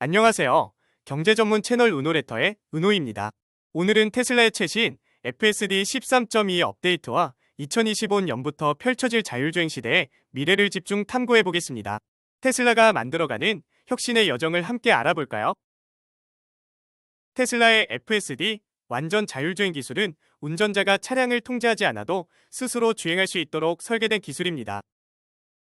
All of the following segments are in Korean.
안녕하세요. 경제 전문 채널 은호레터의 은호입니다. 오늘은 테슬라의 최신 FSD 13.2 업데이트와 2025년부터 펼쳐질 자율주행 시대의 미래를 집중 탐구해 보겠습니다. 테슬라가 만들어가는 혁신의 여정을 함께 알아볼까요? 테슬라의 FSD 완전 자율주행 기술은 운전자가 차량을 통제하지 않아도 스스로 주행할 수 있도록 설계된 기술입니다.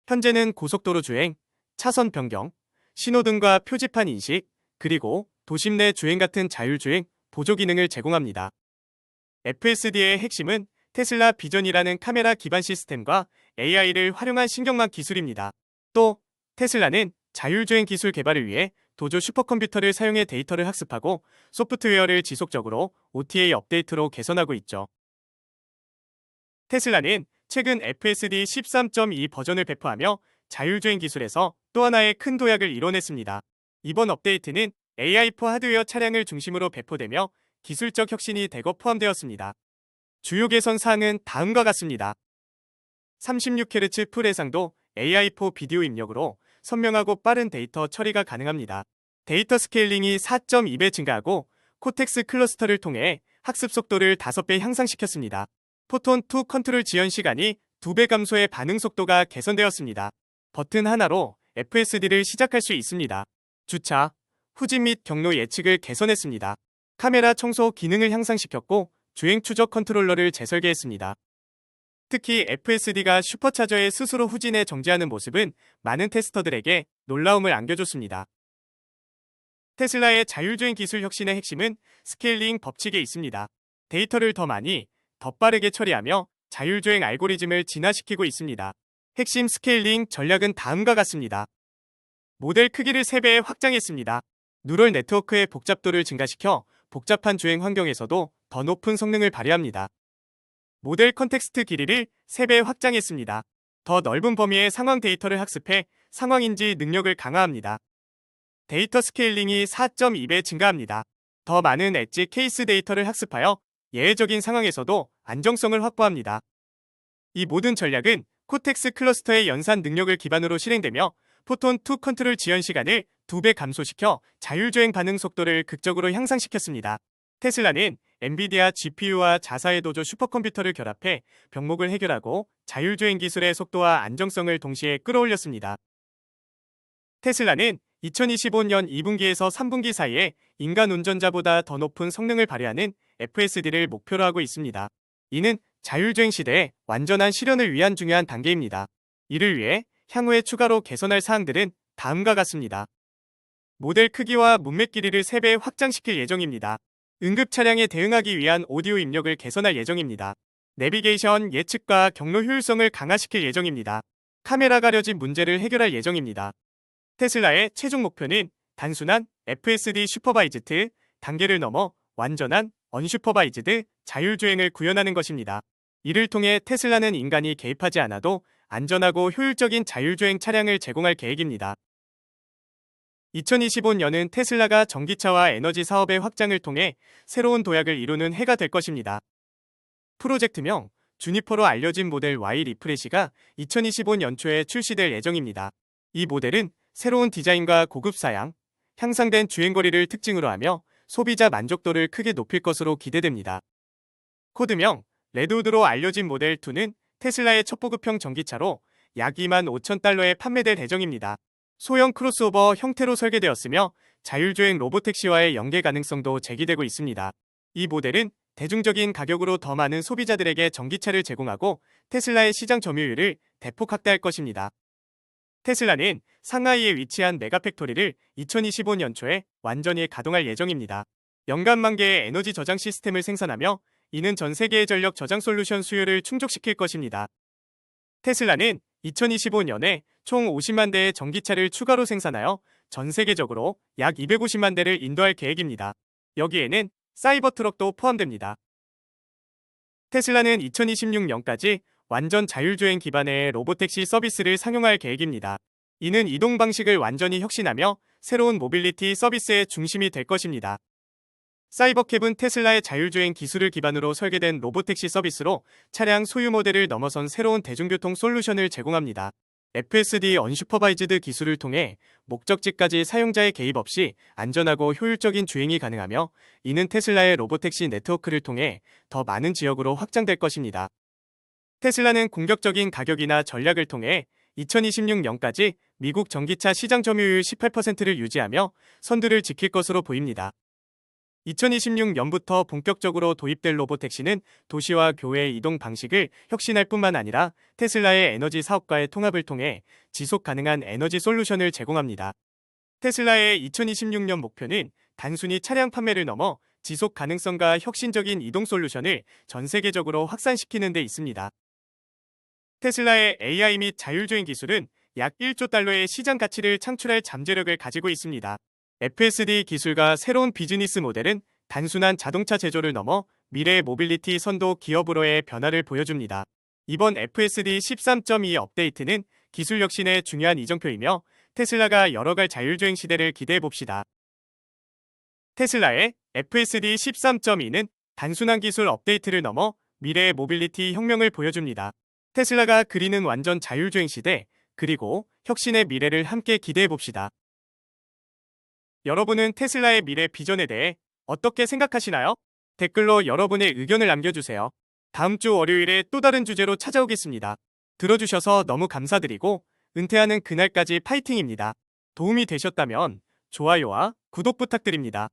현재는 고속도로 주행, 차선 변경, 신호등과 표지판 인식, 그리고 도심 내 주행 같은 자율주행 보조 기능을 제공합니다. FSD의 핵심은 테슬라 비전이라는 카메라 기반 시스템과 AI를 활용한 신경망 기술입니다. 또 테슬라는 자율주행 기술 개발을 위해 도조 슈퍼컴퓨터를 사용해 데이터를 학습하고 소프트웨어를 지속적으로 OTA 업데이트로 개선하고 있죠. 테슬라는 최근 FSD 13.2 버전을 배포하며 자율주행 기술에서 또 하나의 큰 도약을 이뤄냈습니다. 이번 업데이트는 AI4 하드웨어 차량을 중심으로 배포되며 기술적 혁신이 대거 포함되었습니다. 주요 개선 사항은 다음과 같습니다. 36Hz 풀 해상도 AI4 비디오 입력으로 선명하고 빠른 데이터 처리가 가능합니다. 데이터 스케일링이 4.2배 증가하고 코텍스 클러스터를 통해 학습 속도를 5배 향상시켰습니다. 포톤2 컨트롤 지연 시간이 2배 감소해 반응 속도가 개선되었습니다. 버튼 하나로 FSD를 시작할 수 있습니다. 주차, 후진 및 경로 예측을 개선했습니다. 카메라 청소 기능을 향상시켰고 주행 추적 컨트롤러를 재설계했습니다. 특히 FSD가 슈퍼차저에 스스로 후진해 정지하는 모습은 많은 테스터들에게 놀라움을 안겨줬습니다. 테슬라의 자율주행 기술 혁신의 핵심은 스케일링 법칙에 있습니다. 데이터를 더 많이, 더 빠르게 처리하며 자율주행 알고리즘을 진화시키고 있습니다. 핵심 스케일링 전략은 다음과 같습니다. 모델 크기를 3배 확장했습니다. 누럴 네트워크의 복잡도를 증가시켜 복잡한 주행 환경에서도 더 높은 성능을 발휘합니다. 모델 컨텍스트 길이를 3배 확장했습니다. 더 넓은 범위의 상황 데이터를 학습해 상황 인지 능력을 강화합니다. 데이터 스케일링이 4.2배 증가합니다. 더 많은 엣지 케이스 데이터를 학습하여 예외적인 상황에서도 안정성을 확보합니다. 이 모든 전략은 코텍스 클러스터의 연산 능력을 기반으로 실행되며 포톤2 컨트롤 지연 시간을 2배 감소시켜 자율주행 반응 속도를 극적으로 향상시켰습니다. 테슬라는 엔비디아 GPU와 자사의 도조 슈퍼컴퓨터를 결합해 병목을 해결하고 자율주행 기술의 속도와 안정성을 동시에 끌어올렸습니다. 테슬라는 2025년 2분기에서 3분기 사이에 인간 운전자보다 더 높은 성능을 발휘하는 FSD를 목표로 하고 있습니다. 이는 자율주행 시대의 완전한 실현을 위한 중요한 단계입니다. 이를 위해 향후에 추가로 개선할 사항들은 다음과 같습니다. 모델 크기와 문맥 길이를 3배 확장시킬 예정입니다. 응급 차량에 대응하기 위한 오디오 입력을 개선할 예정입니다. 내비게이션 예측과 경로 효율성을 강화시킬 예정입니다. 카메라 가려진 문제를 해결할 예정입니다. 테슬라의 최종 목표는 단순한 FSD 슈퍼바이즈드 단계를 넘어 완전한 언슈퍼바이즈드 자율주행을 구현하는 것입니다. 이를 통해 테슬라는 인간이 개입하지 않아도 안전하고 효율적인 자율주행 차량을 제공할 계획입니다. 2025년은 테슬라가 전기차와 에너지 사업의 확장을 통해 새로운 도약을 이루는 해가 될 것입니다. 프로젝트명 주니퍼로 알려진 모델 Y 리프레시가 2025년 초에 출시될 예정입니다. 이 모델은 새로운 디자인과 고급 사양, 향상된 주행거리를 특징으로 하며 소비자 만족도를 크게 높일 것으로 기대됩니다. 코드명 레드우드로 알려진 모델 2는 테슬라의 첩보급형 전기차로 약 2만 5천 달러에 판매될 예정입니다. 소형 크로스오버 형태로 설계되었으며 자율주행 로보택시와의 연계 가능성도 제기되고 있습니다. 이 모델은 대중적인 가격으로 더 많은 소비자들에게 전기차를 제공하고 테슬라의 시장 점유율을 대폭 확대할 것입니다. 테슬라는 상하이에 위치한 메가팩토리를 2025년 초에 완전히 가동할 예정입니다. 연간 만 개의 에너지 저장 시스템을 생산하며 이는 전 세계의 전력 저장 솔루션 수요를 충족시킬 것입니다. 테슬라는 2025년에 총 50만 대의 전기차를 추가로 생산하여 전 세계적으로 약 250만 대를 인도할 계획입니다. 여기에는 사이버 트럭도 포함됩니다. 테슬라는 2026년까지 완전 자율주행 기반의 로보택시 서비스를 상용할 계획입니다. 이는 이동 방식을 완전히 혁신하며 새로운 모빌리티 서비스의 중심이 될 것입니다. 사이버캡은 테슬라의 자율주행 기술을 기반으로 설계된 로보택시 서비스로 차량 소유 모델을 넘어선 새로운 대중교통 솔루션을 제공합니다. FSD 언슈퍼바이즈드 기술을 통해 목적지까지 사용자의 개입 없이 안전하고 효율적인 주행이 가능하며 이는 테슬라의 로보택시 네트워크를 통해 더 많은 지역으로 확장될 것입니다. 테슬라는 공격적인 가격이나 전략을 통해 2026년까지 미국 전기차 시장 점유율 18%를 유지하며 선두를 지킬 것으로 보입니다. 2026년부터 본격적으로 도입될 로보택시는 도시와 교외 이동 방식을 혁신할 뿐만 아니라 테슬라의 에너지 사업과의 통합을 통해 지속 가능한 에너지 솔루션을 제공합니다. 테슬라의 2026년 목표는 단순히 차량 판매를 넘어 지속 가능성과 혁신적인 이동 솔루션을 전 세계적으로 확산시키는 데 있습니다. 테슬라의 AI 및 자율주행 기술은 약 1조 달러의 시장 가치를 창출할 잠재력을 가지고 있습니다. FSD 기술과 새로운 비즈니스 모델은 단순한 자동차 제조를 넘어 미래의 모빌리티 선도 기업으로의 변화를 보여줍니다. 이번 FSD 13.2 업데이트는 기술 혁신의 중요한 이정표이며 테슬라가 열어갈 자율주행 시대를 기대해 봅시다. 테슬라의 FSD 13.2는 단순한 기술 업데이트를 넘어 미래의 모빌리티 혁명을 보여줍니다. 테슬라가 그리는 완전 자율주행 시대, 그리고 혁신의 미래를 함께 기대해 봅시다. 여러분은 테슬라의 미래 비전에 대해 어떻게 생각하시나요? 댓글로 여러분의 의견을 남겨주세요. 다음 주 월요일에 또 다른 주제로 찾아오겠습니다. 들어주셔서 너무 감사드리고 은퇴하는 그날까지 파이팅입니다. 도움이 되셨다면 좋아요와 구독 부탁드립니다.